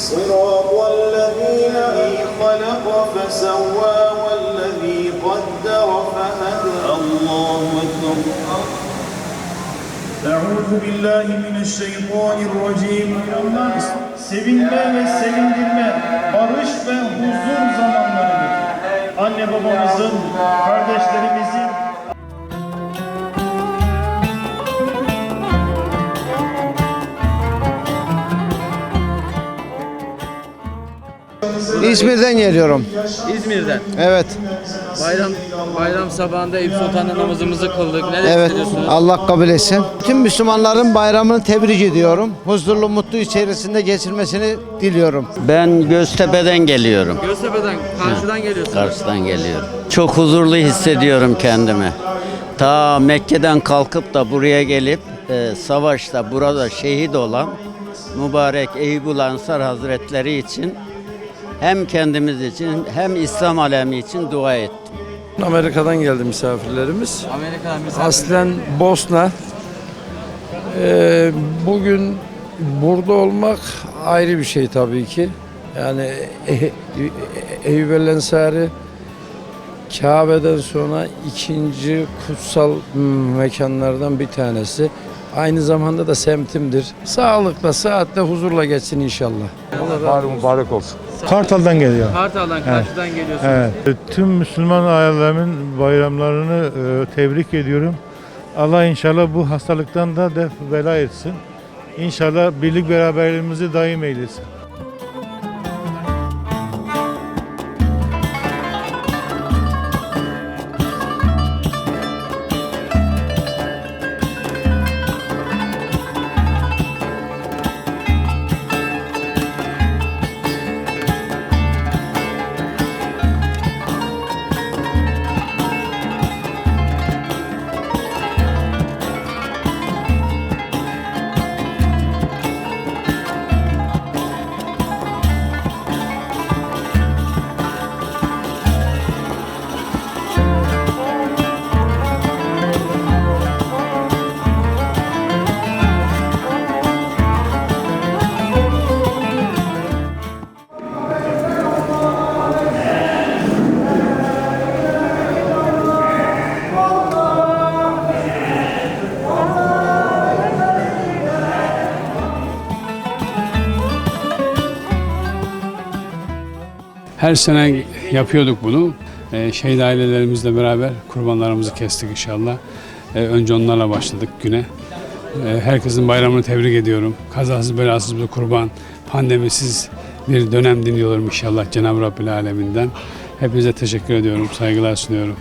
صراط الذين خلق فسوى والذي قدر فهدى. الله أكبر. أعوذ بالله من الشيطان الرجيم. Sevinme ve sevindirme, barış ve huzur zamanlarıdır. Anne babamızın, kardeşlerimizin, İzmir'den geliyorum. İzmir'den. Evet. Bayram bayram sabahında Eyüp Sultan'da namazımızı kıldık. Neler Evet. Allah kabul etsin. Tüm Müslümanların bayramını tebrik ediyorum. Huzurlu, mutlu içerisinde geçirmesini diliyorum. Ben Göztepe'den geliyorum. Göztepe'den, karşıdan geliyorsunuz. Kars'tan geliyorum. Çok huzurlu hissediyorum kendimi. Ta Mekke'den kalkıp da buraya gelip e, savaşta burada şehit olan mübarek Eyüpül Ansar Hazretleri için hem kendimiz için hem İslam alemi için dua ettim. Amerika'dan geldi misafirlerimiz. Amerika'dan misafir. Aslen Bosna. Ee, bugün burada olmak ayrı bir şey tabii ki. Yani e- Eyüp El Ensari Kabe'den sonra ikinci kutsal mekanlardan bir tanesi. Aynı zamanda da semtimdir. Sağlıkla, saatle, huzurla geçsin inşallah. Bayram mübarek olsun. Kartal'dan geliyor. Kartal'dan, karşıdan geliyorsunuz. Evet. Tüm Müslüman ailemin bayramlarını e, tebrik ediyorum. Allah inşallah bu hastalıktan da def bela etsin. İnşallah birlik beraberliğimizi daim eylesin. Her sene yapıyorduk bunu. Ee, şehit ailelerimizle beraber kurbanlarımızı kestik inşallah. Ee, önce onlarla başladık güne. Ee, herkesin bayramını tebrik ediyorum. Kazasız belasız bir kurban, pandemisiz bir dönem dinliyorum inşallah Cenab-ı Rabbil Aleminden. Hepinize teşekkür ediyorum, saygılar sunuyorum.